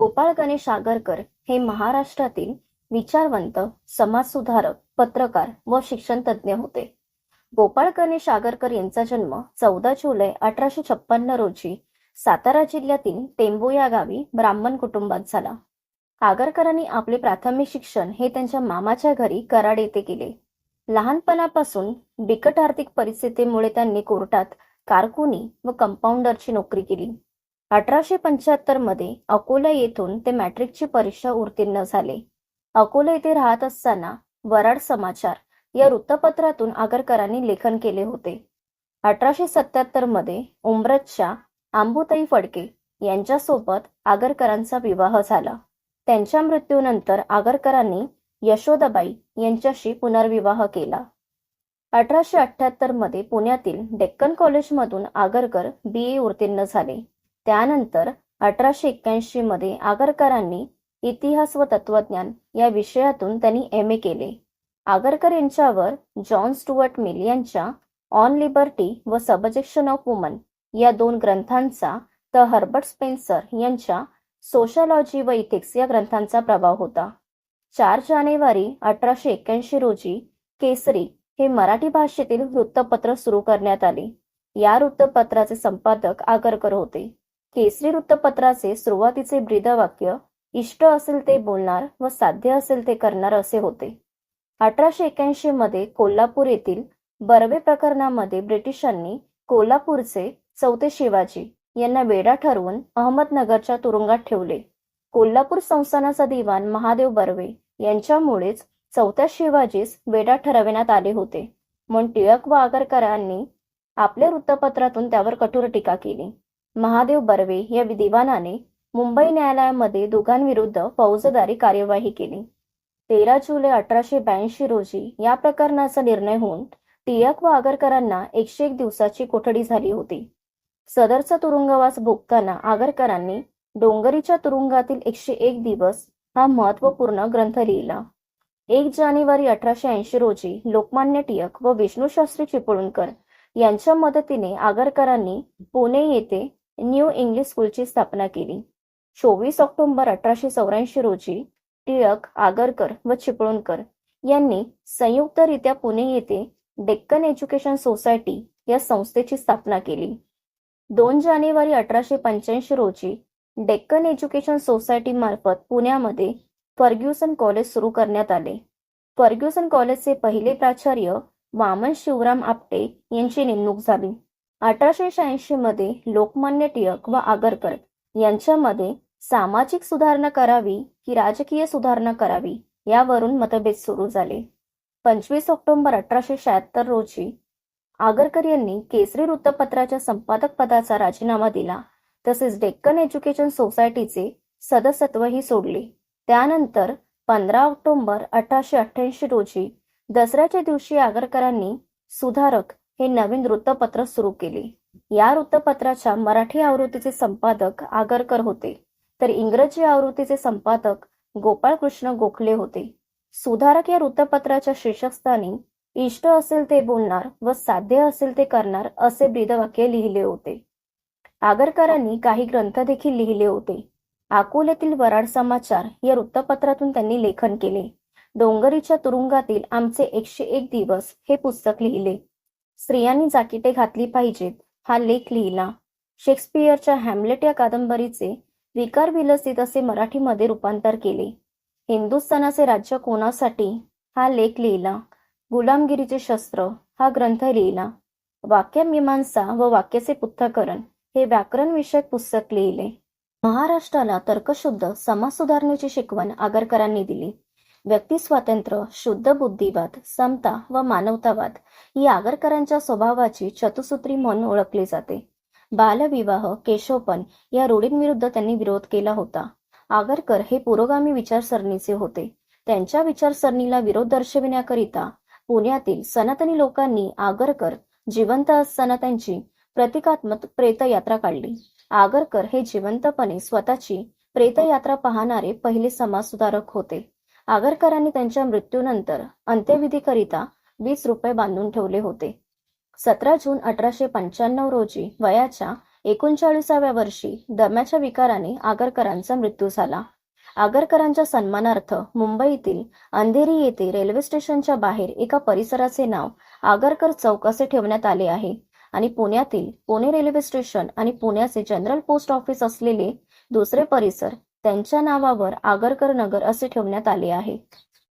गोपाळ गणेश आगरकर हे महाराष्ट्रातील विचारवंत समाजसुधारक पत्रकार व शिक्षण तज्ज्ञ होते. गोपाळ गणेश आगरकर यांचा जन्म चौदा जुलै अठराशे छप्पन्न रोजी सातारा जिल्ह्यातील टेंबू या गावी ब्राह्मण कुटुंबात झाला. आगरकरांनी आपले प्राथमिक शिक्षण हे त्यांच्या मामाच्या घरी कराड येथे केले. लहानपणापासून बिकट आर्थिक परिस्थितीमुळे त्यांनी कोर्टात कारकुनी व कंपाऊंडरची नोकरी केली. अठराशे पंच्याहत्तरमध्ये अकोला येथून ते मॅट्रिकची परीक्षा उत्तीर्ण झाले. अकोला येथे राहत असताना वराड समाचार या वृत्तपत्रातून आगरकरांनी लेखन केले होते. अठराशे सत्याहत्तरमध्ये उमरतच्या आंबुताई फडके यांच्यासोबत आगरकरांचा विवाह झाला. त्यांच्या मृत्यूनंतर आगरकरांनी यशोदाबाई यांच्याशी पुनर्विवाह केला. अठराशे अठ्याहत्तरमध्ये पुण्यातील डेक्कन कॉलेजमधून आगरकर बी ए उत्तीर्ण झाले. त्यानंतर अठराशे एक्क्याऐंशी मध्ये आगरकरांनी इतिहास व तत्वज्ञान या विषयातून त्यांनी एम ए केले. आगरकर यांच्यावर जॉन स्टुअर्ट मिल यांच्या ऑन लिबर्टी व सबजेक्शन ऑफ वुमन या दोन ग्रंथांचा तर हर्बर्ट स्पेन्सर यांच्या सोशलॉजी व इथिक्स या ग्रंथांचा प्रभाव होता. चार जानेवारी अठराशे एक्क्याऐंशी रोजी केसरी हे मराठी भाषेतील वृत्तपत्र सुरू करण्यात आले. या वृत्तपत्राचे संपादक आगरकर होते. केसरी वृत्तपत्राचे सुरुवातीचे ब्रीदवाक्य इष्ट असेल ते बोलणार व साध्य असेल ते करणार असे होते. अठराशे एक्याऐंशी मध्ये कोल्हापूर येथील बर्वे प्रकरणामध्ये ब्रिटिशांनी कोल्हापूरचे चौथे शिवाजी यांना वेडा ठरवून अहमदनगरच्या तुरुंगात ठेवले. कोल्हापूर संस्थानाचा दिवाण महादेव बर्वे यांच्यामुळेच चौथ्या शिवाजीस वेडा ठरविण्यात आले होते. म्हणून टिळक व आगरकरांनी आपल्या वृत्तपत्रातून त्यावर कठोर टीका केली. महादेव बर्वे या दिवाणाने मुंबई न्यायालयामध्ये दोघांविरुद्ध फौजदारी कार्यवाही केली. तेरा जुलै अठराशे ब्याऐंशी रोजी या प्रकरणाचा निर्णय होऊन टिळक व आगरकरांना एकशे एक दिवसाची कोठडी झाली होती. सदरचा तुरुंगवास भोगताना आगरकरांनी डोंगरीच्या तुरुंगातील एकशे एक दिवस हा महत्त्वपूर्ण ग्रंथ लिहिला. एक जानेवारी अठराशे ऐंशी रोजी लोकमान्य टिळक व विष्णूशास्त्री चिपळूणकर यांच्या मदतीने आगरकरांनी पुणे येथे न्यू इंग्लिश स्कूलची स्थापना केली. चोवीस ऑक्टोबर अठराशे चौऱ्याऐंशी रोजी टिळक आगरकर व चिपळूणकर यांनी संयुक्तरित्या पुणे येथे डेक्कन एज्युकेशन सोसायटी या संस्थेची स्थापना केली. दोन जानेवारी अठराशे पंच्याऐंशी रोजी डेक्कन एज्युकेशन सोसायटी मार्फत पुण्यामध्ये फर्ग्युसन कॉलेज सुरू करण्यात आले. फर्ग्युसन कॉलेजचे पहिले प्राचार्य वामन शिवराम आपटे यांची नेमणूक झाली. अठराशे शहाऐंशी मध्ये लोकमान्य टिळक व आगरकर यांच्यामध्ये सामाजिक सुधारणा करावी की राजकीय सुधारणा करावी यावरून मतभेद सुरू झाले. पंचवीस ऑक्टोबर अठराशे शहात्तर रोजी आगरकर यांनी केसरी वृत्तपत्राच्या संपादक पदाचा राजीनामा दिला. तसेच डेक्कन एज्युकेशन सोसायटीचे सदस्यत्वही सोडले. त्यानंतर पंधरा ऑक्टोबर अठराशे अठ्ठ्याऐंशी रोजी दसऱ्याच्या दिवशी आगरकरांनी सुधारक हे नवीन वृत्तपत्र सुरू केले. या वृत्तपत्राच्या मराठी आवृत्तीचे संपादक आगरकर होते. तर इंग्रजी आवृत्तीचे संपादक गोपाळ कृष्ण गोखले होते. सुधारक या वृत्तपत्राच्या शीर्षकस्थानी इष्ट असेल ते बोलणार व साध्य असेल ते करणार असे ब्रीदवाक्य लिहिले होते. आगरकरांनी काही ग्रंथ देखील लिहिले होते. अकोल्यातील वराड समाचार या वृत्तपत्रातून त्यांनी लेखन केले. डोंगरीच्या तुरुंगातील आमचे एकशे एक दिवस हे पुस्तक लिहिले. स्त्रियांनी जाकिटे घातली पाहिजेत हा लेख लिहिला. शेक्सपियरच्या हॅमलेट या कादंबरीचे विकार विलसित असे मराठीमध्ये रूपांतर केले. हिंदुस्थानाचे राज्य कोणासाठी? हा लेख लिहिला. गुलामगिरीचे शस्त्र हा ग्रंथ लिहिला. वाक्यमीमांसा व वाक्याचे पृथ्थकरण हे व्याकरण विषयक पुस्तक लिहिले. महाराष्ट्राला तर्कशुद्ध समाज सुधारणेची शिकवण आगरकरांनी दिली. व्यक्ती स्वातंत्र्य शुद्ध बुद्धिवाद समता व मानवतावाद ही आगरकरांच्या स्वभावाची चतुसूत्री म्हणून ओळखली जाते. बालविवाह केशोपन या रूढींविरुद्ध त्यांनी विरोध केला होता. आगरकर हे पुरोगामी विचारसरणीचे होते. त्यांच्या विचारसरणीला विरोध दर्शविण्याकरिता पुण्यातील सनातनी लोकांनी आगरकर जिवंत असताना त्यांची प्रतिकात्मक प्रेतयात्रा काढली. आगरकर हे जिवंतपणे स्वतःची प्रेतयात्रा पाहणारे पहिले समाजसुधारक होते. आगरकरांनी त्यांच्या मृत्यूनंतर अंत्यविधीकरिता वीस रुपये बांधून ठेवले होते. सतरा जून अठराशे पंच्याण्णव रोजी वयाच्या एकोणचाळीसाव्या वर्षी दम्याच्या विकाराने आगरकरांचा मृत्यू झाला. आगरकरांच्या सन्मानार्थ मुंबईतील अंधेरी येथे रेल्वे स्टेशनच्या बाहेर एका परिसराचे नाव आगरकर चौक असे ठेवण्यात आले आहे आणि पुण्यातील पुणे रेल्वे स्टेशन आणि पुण्याचे जनरल पोस्ट ऑफिस असलेले दुसरे परिसर त्यांच्या नावावर आगरकर नगर असे ठेवण्यात आले आहे.